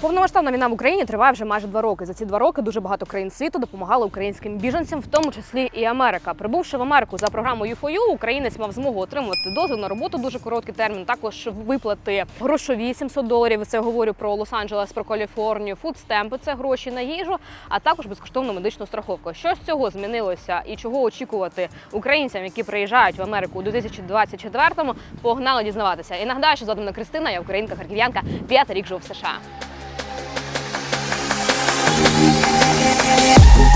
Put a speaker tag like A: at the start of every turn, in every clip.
A: Повномасштабна війна в Україні триває вже майже два роки. За ці два роки дуже багато країн світу допомагали українським біженцям, в тому числі і Америка. Прибувши в Америку за програмою U4U, українець мав змогу отримувати дозвіл на роботу дуже короткий термін. Також виплати грошові 700 доларів. Це говорю про Лос-Анджелес, про Каліфорнію, фудстемпи це гроші на їжу, а також безкоштовну медичну страховку. Що з цього змінилося і чого очікувати українцям, які приїжджають в Америку у 2024-му, Погнали дізнаватися. І нагадаю, що мене Кристина, я українка харків'янка, п'ятий рік живу в США. Отже,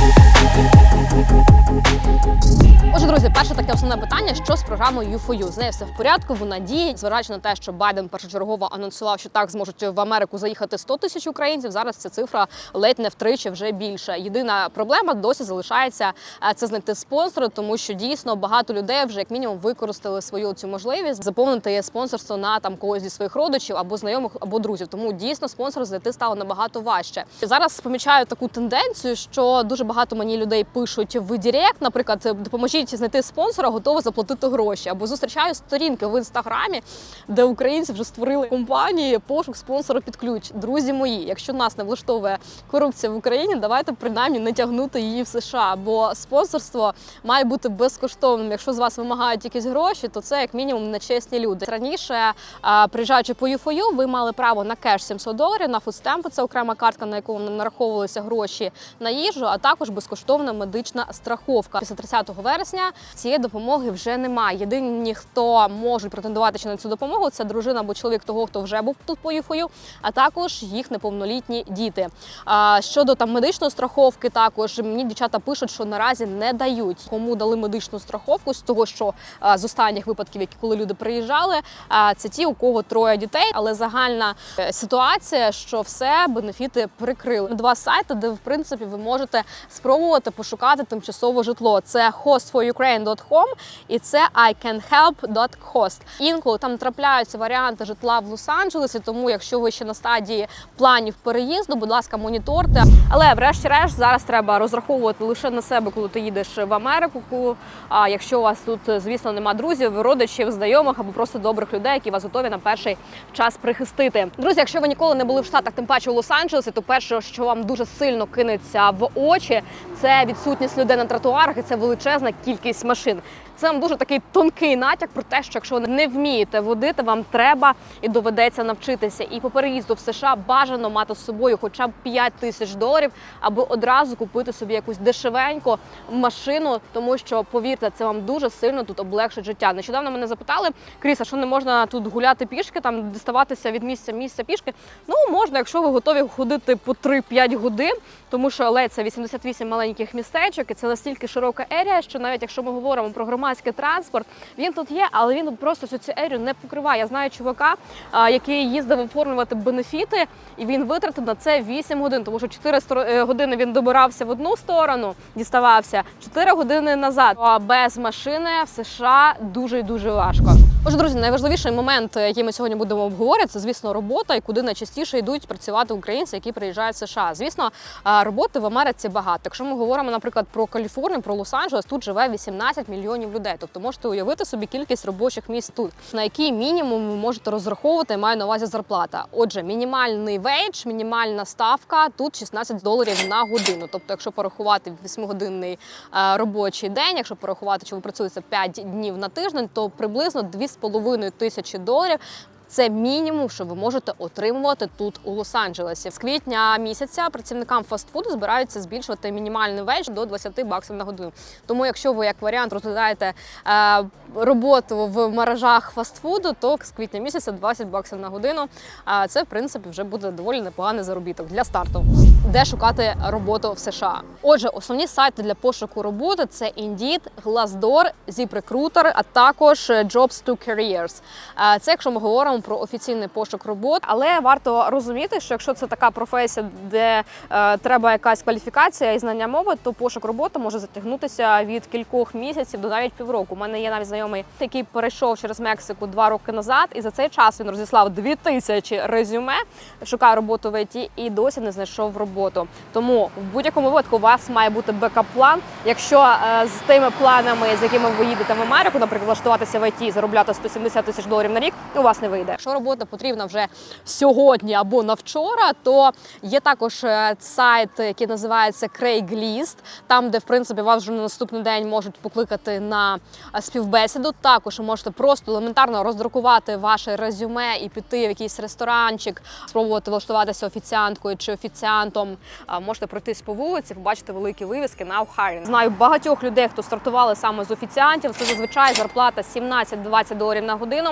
A: перше таке основне питання: що з програмою U4U? З нею все в порядку. Вона діє, зважаючи на те, що Байден першочергово анонсував, що так зможуть в Америку заїхати 100 тисяч українців. Зараз ця цифра ледь не втричі вже більше. Єдина проблема досі залишається е, це знайти спонсора, тому що дійсно багато людей вже як мінімум використали свою цю можливість заповнити спонсорство на там когось зі своїх родичів або знайомих або друзів. Тому дійсно спонсор знайти стало набагато важче. Зараз помічаю таку тенденцію, що дуже багато мені людей пишуть в Директ, наприклад, допоможіть знайти спонсора, готові заплатити гроші. Або зустрічаю сторінки в інстаграмі, де українці вже створили компанії пошук спонсора під ключ. Друзі мої, якщо нас не влаштовує корупція в Україні, давайте принаймні не тягнути її в США, бо спонсорство має бути безкоштовним. Якщо з вас вимагають якісь гроші, то це як мінімум нечесні люди. Раніше, приїжджаючи по UFOU, ви мали право на кеш 700 доларів, на фудстемпи, це окрема картка, на яку нараховувалися гроші на їжу, а також безкоштовна медична страховка. Після 30 вересня цієї допомоги вже немає. Єдині, хто можуть претендувати ще на цю допомогу, це дружина або чоловік того, хто вже був тут по ЮФОЮ, а також їх неповнолітні діти. А щодо там медичної страховки, також мені дівчата пишуть, що наразі не дають. Кому дали медичну страховку з того, що а, з останніх випадків, які коли люди приїжджали, а, це ті, у кого троє дітей, але загальна е, ситуація, що все бенефіти прикрили. Два сайти, де в принципі ви можете спробувати пошукати тимчасове житло. Це hostforukraine.com і це icanhelp.host. Інколи там трапляються варіанти житла в Лос-Анджелесі, тому якщо ви ще на стадії планів переїзду, будь ласка, моніторте. Але врешті-решт зараз треба розраховувати лише на себе, коли ти їдеш в Америку. А якщо у вас тут, звісно, нема друзів, родичів, знайомих або просто добрих людей, які вас готові на перший час прихистити. Друзі, якщо ви ніколи не були в Штатах, тим паче у Лос-Анджелесі, то перше, що вам дуже сильно кинеться в очі, це відсутність людей на тротуарах і це величезна кількість машин. Це вам дуже такий тонкий натяк про те, що якщо не вмієте водити, вам треба і доведеться навчитися. І по переїзду в США бажано мати з собою хоча б 5 тисяч доларів, аби одразу купити собі якусь дешевеньку машину, тому що повірте, це вам дуже сильно тут облегшить життя. Нещодавно мене запитали, Кріса, що не можна тут гуляти пішки, там діставатися від місця місця пішки. Ну можна, якщо ви готові ходити по 3-5 годин, тому що але це 88 маленьких містечок, і це настільки широка ерія, що навіть якщо ми говоримо про громадський транспорт, він тут є, але він просто всю цю ерію не покриває. Я знаю чувака, який їздив оформлювати бенефіти, і він витратив на це 8 годин, тому що 4 стор- е, години він добирався в одну сторону, діставався 4 години назад. А без машини в США дуже і дуже важко. Отже, друзі, найважливіший момент, який ми сьогодні будемо обговорювати, це звісно робота, і куди найчастіше йдуть працювати українці, які приїжджають в США. Звісно, роботи в Америці багато. Якщо ми говоримо, наприклад, про Каліфорнію, про Лос-Анджелес, тут живе 18 мільйонів людей. Тобто можете уявити собі кількість робочих місць тут, на який мінімум ви можете розраховувати, маю на увазі зарплата. Отже, мінімальний вейдж, мінімальна ставка тут 16 доларів на годину. Тобто, якщо порахувати 8-годинний е, робочий день, якщо порахувати, що ви працюєте 5 днів на тиждень, то приблизно 2,5 тисячі доларів. Це мінімум, що ви можете отримувати тут у Лос-Анджелесі. З квітня місяця працівникам фастфуду збираються збільшувати мінімальний вейдж до 20 баксів на годину. Тому, якщо ви як варіант розглядаєте е, роботу в мережах фастфуду, то з квітня місяця 20 баксів на годину. А це в принципі вже буде доволі непоганий заробіток для старту. Де шукати роботу в США? Отже, основні сайти для пошуку роботи це Indeed, Glassdoor, ZipRecruiter, а також Jobs to Careers. Е, Це якщо ми говоримо про офіційний пошук роботи, але варто розуміти, що якщо це така професія, де е, треба якась кваліфікація і знання мови, то пошук роботи може затягнутися від кількох місяців до навіть півроку. У мене є навіть знайомий, який перейшов через Мексику два роки назад, і за цей час він розіслав дві тисячі резюме, шукає роботу в ІТ і досі не знайшов роботу. Тому в будь-якому випадку у вас має бути бекап-план. Якщо е, з тими планами, з якими ви їдете в Америку, наприклад, влаштуватися в ІТ заробляти 170 тисяч доларів на рік, у вас не вийде. Якщо робота потрібна вже сьогодні або на вчора, то є також е, сайт, який називається Craigslist, там, де в принципі вас вже на наступний день можуть покликати на е, співбесіду. Також можете просто елементарно роздрукувати ваше резюме і піти в якийсь ресторанчик, спробувати влаштуватися офіціанткою чи офіціантом. Можете пройтись по вулиці, побачити великі вивіски на hiring. Знаю багатьох людей, хто стартували саме з офіціантів. Це зазвичай зарплата 17-20 доларів на годину.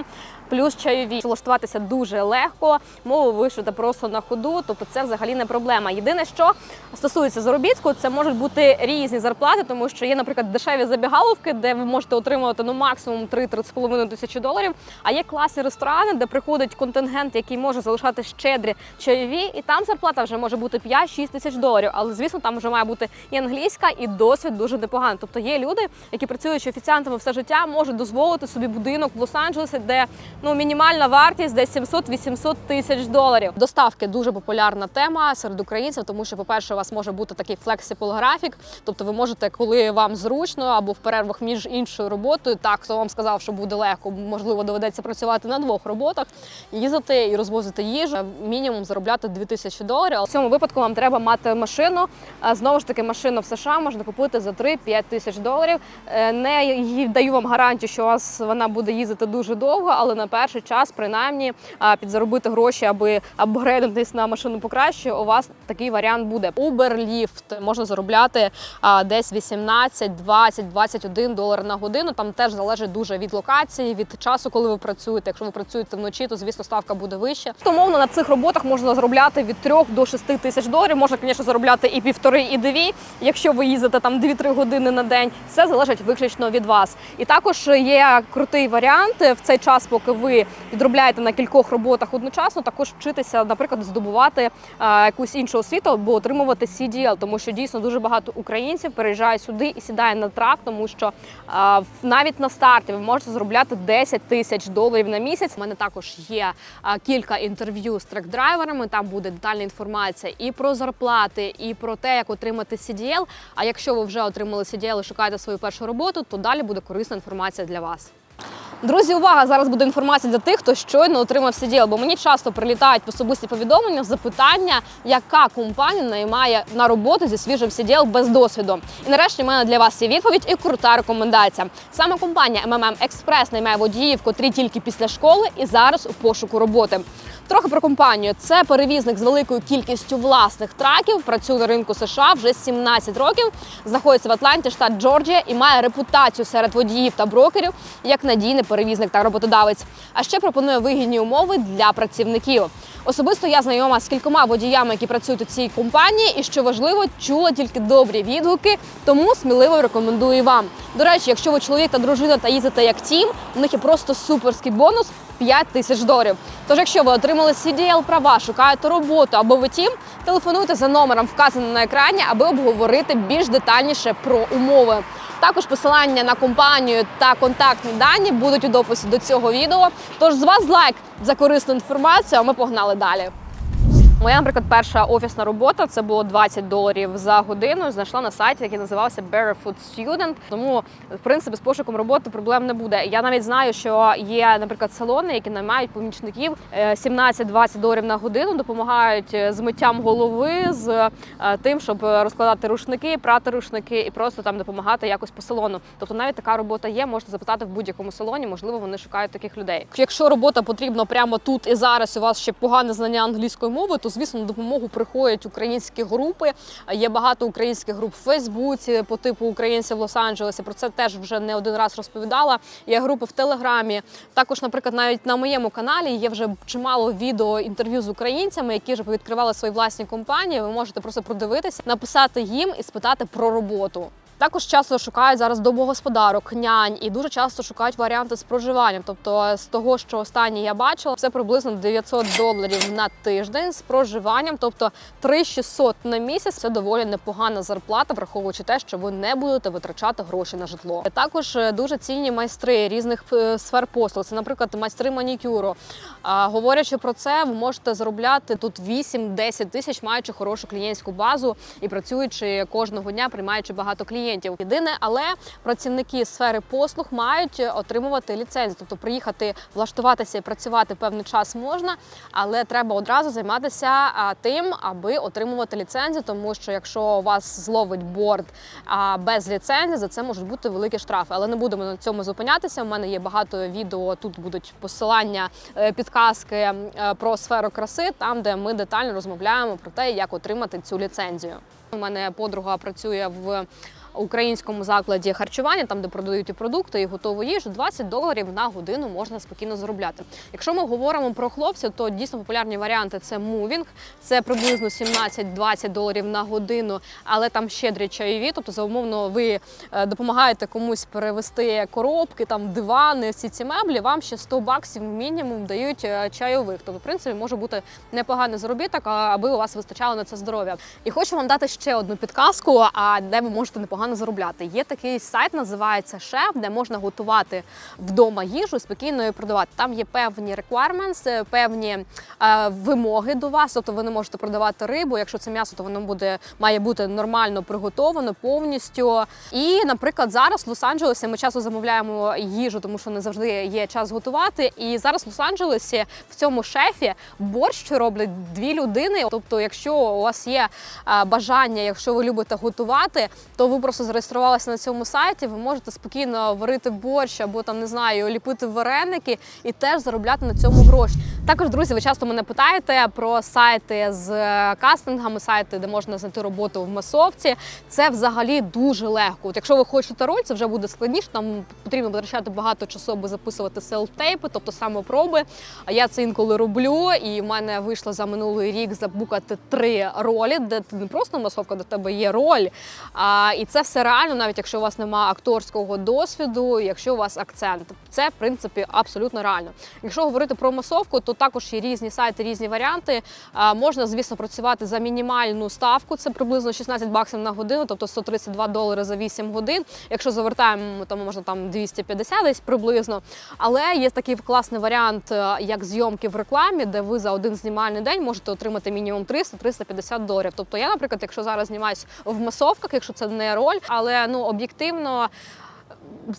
A: Плюс чайові влаштуватися дуже легко, мову вишити просто на ходу, тобто це взагалі не проблема. Єдине, що стосується заробітку, це можуть бути різні зарплати, тому що є, наприклад, дешеві забігаловки, де ви можете отримувати ну максимум 3-3,5 тисячі доларів. А є класні ресторани, де приходить контингент, який може залишати щедрі чайові, і там зарплата вже може бути 5-6 тисяч доларів. Але звісно, там вже має бути і англійська, і досвід дуже непоганий. Тобто є люди, які працюючи офіціантами все життя, можуть дозволити собі будинок в Лос-Анджелесі, де ну мінімальна вартість десь 700-800 тисяч доларів. Доставки дуже популярна тема серед українців, тому що, по-перше, у вас може бути такий flexible графік, тобто ви можете, коли вам зручно або в перервах між іншою роботою, так хто вам сказав, що буде легко, можливо, доведеться працювати на двох роботах, їздити і розвозити їжу, мінімум заробляти 2000 доларів. Але в цьому випадку вам треба мати машину. Знову ж таки, машину в США можна купити за 3-5 тисяч доларів. Е, Не даю вам гарантію, що у вас вона буде їздити дуже довго, але на перший час, принаймні, підзаробити гроші, аби апгрейдитись на машину покраще, у вас такий варіант буде. Lyft можна заробляти десь 18, 20, 21 долар на годину. Там теж залежить дуже від локації, від часу, коли ви працюєте. Якщо ви працюєте вночі, то звісно ставка буде вища. Тому на цих роботах можна заробляти від 3 до 6 тисяч доларів. Можна, звісно, заробляти і півтори, і дві. Якщо ви їздите там 2-3 години на день, все залежить виключно від вас. І також є крутий варіант в цей час, поки ви підробляєте на кількох роботах одночасно, також вчитися, наприклад, здобувати якусь іншу освіту або отримувати CDL, тому що дійсно дуже багато українців переїжджають сюди і сідає на трак, тому що навіть на старті ви можете заробляти 10 тисяч доларів на місяць. У мене також є кілька інтерв'ю з трек-драйверами. Там буде детальна інформація і про зарплати, і про те, як отримати CDL. А якщо ви вже отримали CDL і шукаєте свою першу роботу, то далі буде корисна інформація для вас. Друзі, увага! Зараз буде інформація для тих, хто щойно отримав CDL, бо мені часто прилітають особисті повідомлення, запитання, яка компанія наймає на роботу зі свіжим CDL без досвіду. І нарешті в мене для вас є відповідь і крута рекомендація. Саме компанія MMM Express наймає водіїв, котрі тільки після школи і зараз у пошуку роботи. Трохи про компанію. Це перевізник з великою кількістю власних траків. Працює на ринку США вже 17 років. Знаходиться в Атланті, штат Джорджія, і має репутацію серед водіїв та брокерів як надійний перевізник та роботодавець. А ще пропонує вигідні умови для працівників. Особисто я знайома з кількома водіями, які працюють у цій компанії, і що важливо, чула тільки добрі відгуки, тому сміливо рекомендую вам. До речі, якщо ви чоловік та дружина та їздите як тім, у них є просто суперський бонус 5 тисяч доларів. Тож, якщо ви отримали CDL права, шукаєте роботу або ви тім, телефонуйте за номером, вказаним на екрані, аби обговорити більш детальніше про умови. Також посилання на компанію та контактні дані будуть у дописі до цього відео. Тож з вас лайк за корисну інформацію. А ми погнали далі. Моя, наприклад, перша офісна робота це було 20 доларів за годину. Знайшла на сайті, який називався Barefoot Student. Тому, в принципі, з пошуком роботи проблем не буде. Я навіть знаю, що є, наприклад, салони, які наймають помічників е, 17-20 доларів на годину, допомагають е, з миттям голови, з е, тим, щоб розкладати рушники, прати рушники і просто там допомагати якось по салону. Тобто навіть така робота є. Можете запитати в будь-якому салоні. Можливо, вони шукають таких людей. Якщо робота потрібна прямо тут і зараз, у вас ще погане знання англійської мови, то звісно на допомогу приходять українські групи. Є багато українських груп в Фейсбуці по типу українців в Лос-Анджелесі. Про це теж вже не один раз розповідала. Є групи в Телеграмі. Також, наприклад, навіть на моєму каналі є вже чимало відео інтерв'ю з українцями, які вже відкривали свої власні компанії. Ви можете просто продивитися, написати їм і спитати про роботу. Також часто шукають зараз домогосподарок, нянь і дуже часто шукають варіанти з проживанням. Тобто з того, що останнє я бачила, це приблизно 900 доларів на тиждень з проживанням, тобто 3600 на місяць. Це доволі непогана зарплата, враховуючи те, що ви не будете витрачати гроші на житло. Також е, дуже цінні майстри різних е, сфер послуг. Це, наприклад, майстри манікюру. А, говорячи про це, ви можете заробляти тут 8-10 тисяч, маючи хорошу клієнтську базу і працюючи кожного дня, приймаючи багато клієнтів. Клієнтів. Єдине, але працівники сфери послуг мають отримувати ліцензію, тобто приїхати, влаштуватися і працювати певний час можна, але треба одразу займатися тим, аби отримувати ліцензію, тому що якщо вас зловить борт без ліцензії, за це можуть бути великі штрафи. Але не будемо на цьому зупинятися. У мене є багато відео. Тут будуть посилання, е, підказки е, про сферу краси, там де ми детально розмовляємо про те, як отримати цю ліцензію. У мене подруга працює в українському закладі харчування, там де продають і продукти, і готову їжу, 20 доларів на годину можна спокійно заробляти. Якщо ми говоримо про хлопців, то дійсно популярні варіанти це мувінг, це приблизно 17-20 доларів на годину, але там щедрі чайові. Тобто, за умовно, ви е, допомагаєте комусь перевести коробки, там дивани, всі ці меблі. Вам ще 100 баксів мінімум дають е, чайових. Тобто, в принципі, може бути непоганий заробіток, аби у вас вистачало на це здоров'я. І хочу вам дати ще одну підказку, а де ви можете непогано заробляти. Є такий сайт, називається Шеф, де можна готувати вдома їжу і спокійно її продавати. Там є певні requirements, е, певні е, вимоги до вас. Тобто ви не можете продавати рибу. Якщо це м'ясо, то воно буде має бути нормально приготовано повністю. І, наприклад, зараз в Лос-Анджелесі ми часто замовляємо їжу, тому що не завжди є час готувати. І зараз в Лос-Анджелесі в цьому шефі борщ роблять дві людини. Тобто, якщо у вас є е, бажання, якщо ви любите готувати, то ви просто зареєструвалися на цьому сайті. Ви можете спокійно варити борщ або там не знаю, ліпити вареники і теж заробляти на цьому гроші. Також, друзі, ви часто мене питаєте про сайти з е, кастингами, сайти, де можна знайти роботу в масовці. Це взагалі дуже легко. От якщо ви хочете роль, це вже буде складніше. Там потрібно витрачати багато часу, аби записувати селфтейпи, тобто самопроби. А я це інколи роблю, і в мене вийшло за минулий рік забукати три ролі, де ти не просто масовка, де тебе є роль. А, і це все реально, навіть якщо у вас немає акторського досвіду, якщо у вас акцент. Це в принципі абсолютно реально. Якщо говорити про масовку, то також є різні сайти, різні варіанти. Можна, звісно, працювати за мінімальну ставку. Це приблизно 16 баксів на годину, тобто 132 долари за 8 годин. Якщо завертаємо, то можна там 250 десь приблизно. Але є такий класний варіант, е, як зйомки в рекламі, де ви за один знімальний день можете отримати мінімум 300-350 доларів. Тобто я, наприклад, якщо зараз знімаюсь в масовках, якщо це не роль, але ну об'єктивно.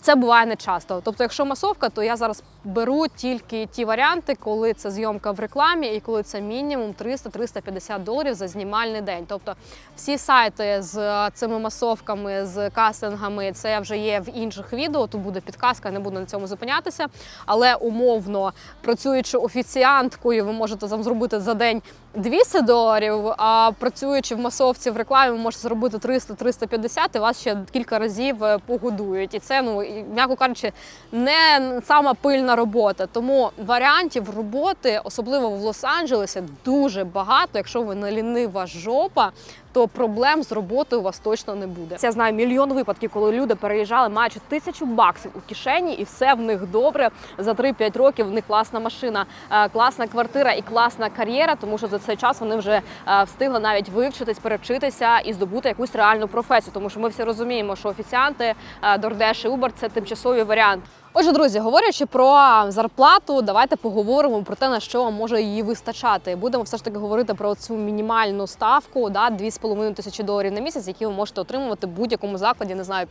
A: Це буває не часто. Тобто, якщо масовка, то я зараз беру тільки ті варіанти, коли це зйомка в рекламі і коли це мінімум 300-350 доларів за знімальний день. Тобто всі сайти з цими масовками, з кастингами, це вже є в інших відео. Тут буде підказка, не буду на цьому зупинятися. Але умовно працюючи офіціанткою, ви можете там зробити за день 200 доларів. А працюючи в масовці в рекламі, ви можете зробити 300-350, і вас ще кілька разів е, погодують. І це, ну і, м'яко кажучи, не сама пильна робота. Тому варіантів роботи, особливо в Лос-Анджелесі, дуже багато. Якщо ви не лінива жопа, то проблем з роботою у вас точно не буде. Я знаю мільйон випадків, коли люди переїжджали, маючи тисячу баксів у кишені, і все в них добре. За 3-5 років в них класна машина, е, класна квартира і класна кар'єра, тому що за цей час вони вже е, встигли навіть вивчитись, перевчитися і здобути якусь реальну професію. Тому що ми всі розуміємо, що офіціанти, е, DoorDash і Uber – це тимчасовий варіант. Отже, друзі, говорячи про зарплату, давайте поговоримо про те, на що вам може її вистачати. Будемо все ж таки говорити про цю мінімальну ставку, да, 2,5 тисячі доларів на місяць, які ви можете отримувати в будь-якому закладі, не знаю,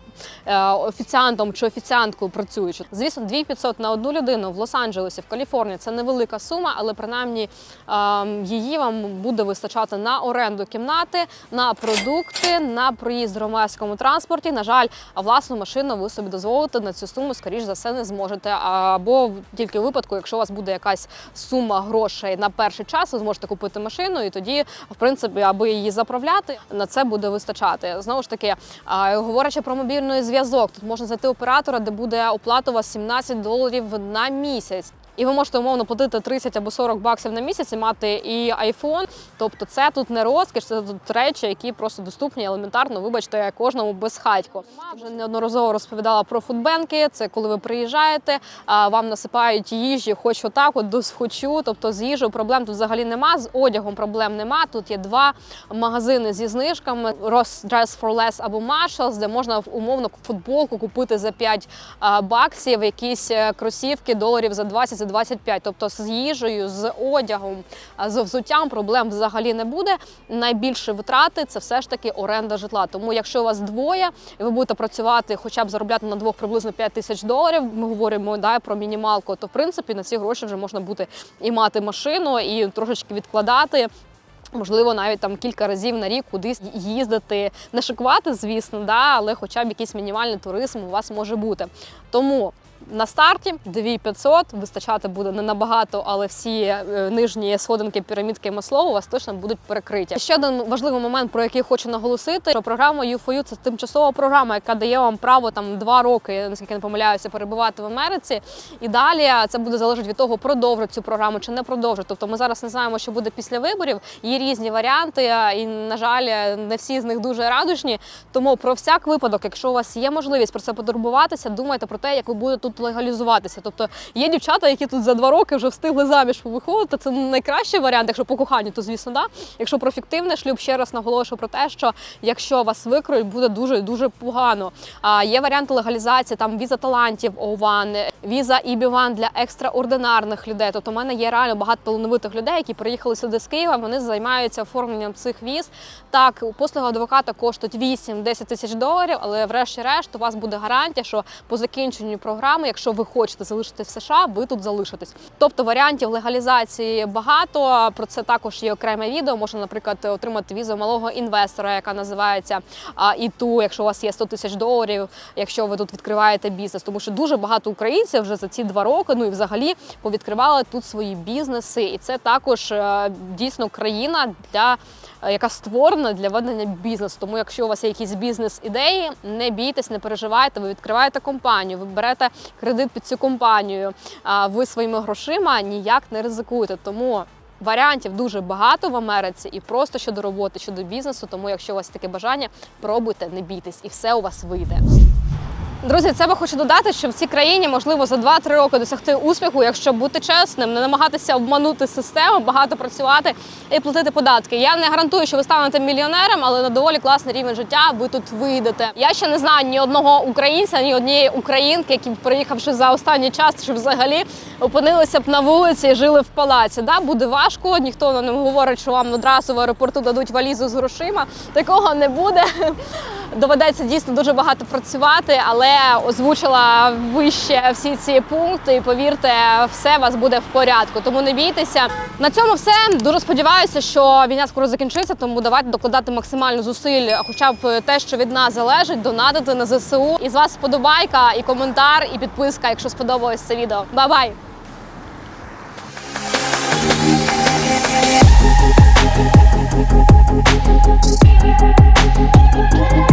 A: е, офіціантом чи офіціанткою працюючи. Звісно, 2500 на одну людину в Лос-Анджелесі, в Каліфорнії це невелика сума, але принаймні е, її вам буде вистачати на оренду кімнати, на продукти, на проїзд в громадському транспорті. На жаль, власну машину ви собі дозволити на цю суму, скоріш за все, не зможете. Або тільки в випадку, якщо у вас буде якась сума грошей на перший час, ви зможете купити машину, і тоді, в принципі, аби її заправляти, на це буде вистачати. Знову ж таки, говорячи про мобільний зв'язок, тут можна знайти оператора, де буде оплата у вас 17 доларів на місяць. І ви можете умовно платити 30 або 40 баксів на місяць і мати і iPhone. Тобто це тут не розкіш, це тут речі, які просто доступні елементарно, вибачте, кожному безхатько. Вже неодноразово розповідала про фудбенки. Це коли ви приїжджаєте, вам насипають їжі, хоч отак, от до схочу. Тобто з їжею проблем тут взагалі нема. З одягом проблем нема. Тут є два магазини зі знижками: Ross Dress for Less або Marshalls, де можна умовно футболку купити за 5 баксів, якісь е, кросівки доларів за 20 за 20-25. Тобто з їжею, з одягом, з взуттям проблем взагалі не буде. Найбільші витрати це все ж таки оренда житла. Тому якщо у вас двоє, і ви будете працювати, хоча б заробляти на двох приблизно 5 тисяч доларів. Ми говоримо да, про мінімалку, то в принципі на ці гроші вже можна буде і мати машину, і трошечки відкладати. Можливо, навіть там кілька разів на рік кудись їздити, не шикувати, звісно, да, але хоча б якийсь мінімальний туризм у вас може бути. Тому на старті 2500 вистачати буде не набагато, але всі е, нижні сходинки пірамідки Маслоу у вас точно будуть перекриті. Ще один важливий момент, про який хочу наголосити, що програма U4U – це тимчасова програма, яка дає вам право там два роки, наскільки не помиляюся, перебувати в Америці. І далі це буде залежати від того, продовжить цю програму чи не продовжить. Тобто ми зараз не знаємо, що буде після виборів. Є різні варіанти, і на жаль, не всі з них дуже радужні. Тому про всяк випадок, якщо у вас є можливість про це потурбуватися, думайте про те, як ви будете тут легалізуватися. Тобто є дівчата, які тут за два роки вже встигли заміж виходити. Це найкращий варіант, якщо по коханню, то звісно, да. Якщо про фіктивний шлюб, ще раз наголошую про те, що якщо вас викроють, буде дуже дуже погано. А є варіанти легалізації, там віза талантів O1, віза EB1 для екстраординарних людей. Тобто, у мене є реально багато талановитих людей, які приїхали сюди з Києва. Вони займаються оформленням цих віз. Так, послуги адвоката коштують 8-10 тисяч доларів, але врешті-решт у вас буде гарантія, що по закінченню програми, якщо ви хочете залишитись в США, ви тут залишитесь. Тобто варіантів легалізації багато. Про це також є окреме відео. Можна, наприклад, отримати візу малого інвестора, яка називається а, ІТУ, якщо у вас є 100 тисяч доларів, якщо ви тут відкриваєте бізнес, тому що дуже багато українців вже за ці два роки, ну і взагалі повідкривали тут свої бізнеси, і це також е, дійсно країна для. е, Яка створена для ведення бізнесу. Тому, якщо у вас є якісь бізнес-ідеї, не бійтесь, не переживайте. Ви відкриваєте компанію, ви берете кредит під цю компанію. А ви своїми грошима ніяк не ризикуєте. Тому варіантів дуже багато в Америці і просто щодо роботи, щодо бізнесу. Тому, якщо у вас таке бажання, пробуйте, не бійтесь, і все у вас вийде. Друзі, це би хочу додати, що в цій країні можливо за 2-3 роки досягти успіху, якщо бути чесним, не намагатися обманути систему, багато працювати і платити податки. Я не гарантую, що ви станете мільйонером, але на доволі класний рівень життя ви тут вийдете. Я ще не знаю ні одного українця, ні однієї українки, які приїхавши за останній час, чи взагалі опинилися б на вулиці і жили в палаці. Да, буде важко. Ніхто не говорить, що вам одразу в аеропорту дадуть валізу з грошима. Такого не буде доведеться дійсно дуже багато працювати, але озвучила вище всі ці пункти. І повірте, все у вас буде в порядку. Тому не бійтеся. На цьому все дуже сподіваюся, що війна скоро закінчиться. Тому давайте докладати максимально зусиль, хоча б те, що від нас залежить, донатити на зсу. І з вас сподобайка, і коментар, і підписка, якщо сподобалось це відео. Бай-бай! Thank you.